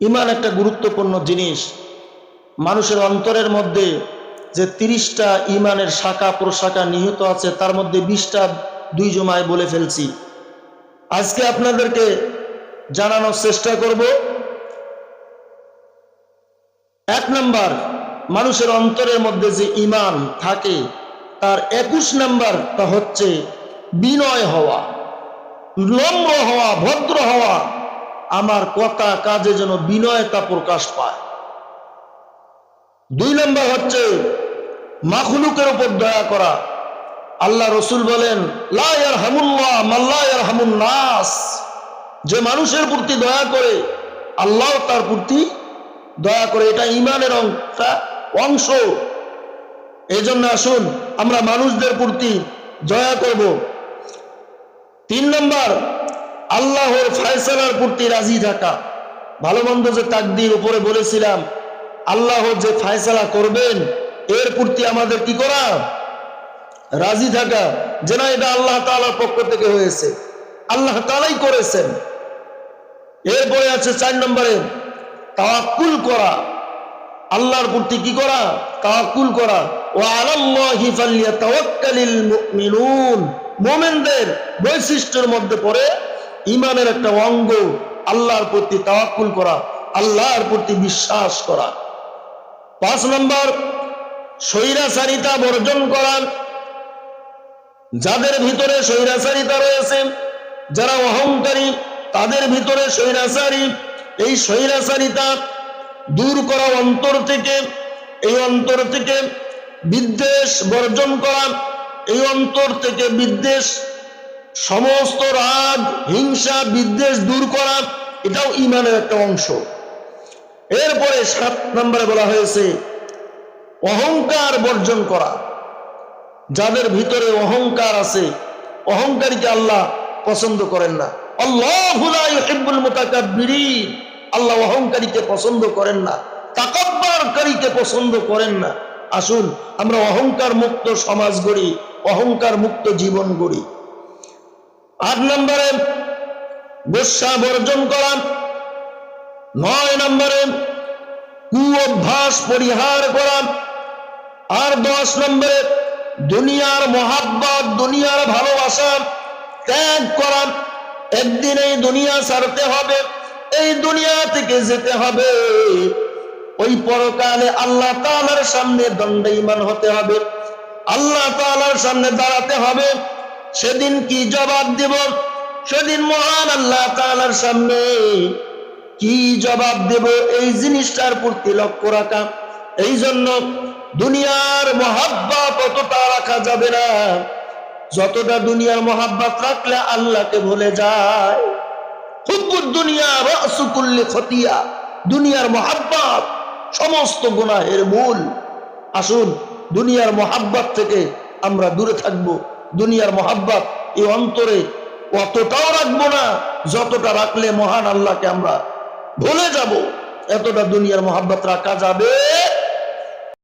ইমান একটা গুরুত্বপূর্ণ জিনিস। মানুষের অন্তরের মধ্যে যে তিরিশটা ইমানের শাখা, প্রশাখা নিহিত আছে, তার মধ্যে বিশটা দুই জমায় বলে ফেলছি। আজকে আপনাদেরকে জানানোর চেষ্টা করব, এক নাম্বার, মানুষের অন্তরের মধ্যে যে ইমান থাকে, তার একুশ নাম্বার তা হচ্ছে বিনয় হওয়া, নম্র হওয়া, ভদ্র হওয়া। আমার কথা কাজে যেন বিনয়তা প্রকাশ পায়। দুই নম্বর হচ্ছে, মাখলুকের উপর দয়া করা। আল্লাহ রসুল বলেন হামুন নাস। যে মানুষের প্রতি দয়া করে, আল্লাহ তার প্রতি দয়া করে। এটা ইমানের অংশ। এই জন্য আসুন, আমরা মানুষদের প্রতি দয়া করব। তিন নম্বর আল্লাহর ফায়সালার প্রতি রাজি থাকা। ভালো মন্দ যে তাকদির উপরে বলেছিলাম, আল্লাহ যে ফায়সালা করবেন, এর প্রতি আমাদের কি করা? রাজি থাকা। যে না এটা আল্লাহ তালার পক্ষ থেকে হয়েছে। আল্লাহ তালাই করেছেন। এরপরে আছে চার নম্বরে, তাওয়াক্কুল করা। আল্লাহর প্রতি কি করা? তাওয়াক্কুল করা। ও আলাল্লাহি ফালিয়াতাওয়াক্কালিল মুমিনদের বৈশিষ্ট্যের মধ্যে পড়ে ইমানের একটা অঙ্গ আল্লাহর প্রতি তাওয়াক্কুল করা, আল্লাহর প্রতি বিশ্বাস করা। পাঁচ নম্বর, স্বৈরাচারিতা বর্জন করা। যাদের ভিতরে স্বৈরাচারিতা রয়েছে, যারা অহংকারী, তাদের ভিতরে স্বৈরাচারী। এই স্বৈরাচারিতা দূর করা অন্তর থেকে, এই অন্তর থেকে বিদ্বেষ বর্জন করা, এই অন্তর থেকে বিদ্বেষ সমস্ত রাগ, হিংসা, বিদ্বেষ দূর করা, এটাও ইমানের একটা অংশ। এরপরে সাত নম্বরে বলা হয়েছে, অহংকার বর্জন করা। যাদের ভিতরে অহংকার আছে, অহংকারীকে আল্লাহ পছন্দ করেন না। আল্লাহ অহংকারীকে পছন্দ করেন না। তাকব্বারকারীকে পছন্দ করেন না। আসুন, আমরা অহংকার মুক্ত সমাজ গড়ি অহংকার মুক্ত জীবন গড়ি। আট নম্বরে গোসা বর্জন করা। নয় নম্বরে কু অভ্যাস পরিহার করা। আর দশ নম্বরে দুনিয়ার মহাব্বত, দুনিয়ার ভালোবাসা ত্যাগ করা। একদিন এই দুনিয়া ছাড়তে হবে, এই দুনিয়া থেকে যেতে হবে। ওই পরকালে আল্লাহ তালার সামনে দণ্ডইমান হতে হবে। আল্লাহ তালার সামনে দাঁড়াতে হবে। সেদিন কি জবাব দেব? সেদিন মহান আল্লাহ তালার সামনে কি জবাব দেব? এই জিনিসটার প্রতি লক্ষ্য রাখা। এই জন্য দুনিয়ার মহাব্বত অতটা রাখা যাবে না। যতটা দুনিয়ার মহাব্বত রাখলে আল্লাহকে ভুলে যায়। দুনিয়া দুনিয়ার মহাব্বত সমস্ত গুনাহের মূল। আসুন, দুনিয়ার মহাব্বত থেকে আমরা দূরে থাকব। দুনিয়ার মহাব্বাত এই অন্তরে অতটাও রাখব না, যতটা রাখলে মহান আল্লাহকে আমরা ভুলে যাব। এতটা দুনিয়ার মহাব্বাত রাখা যাবে।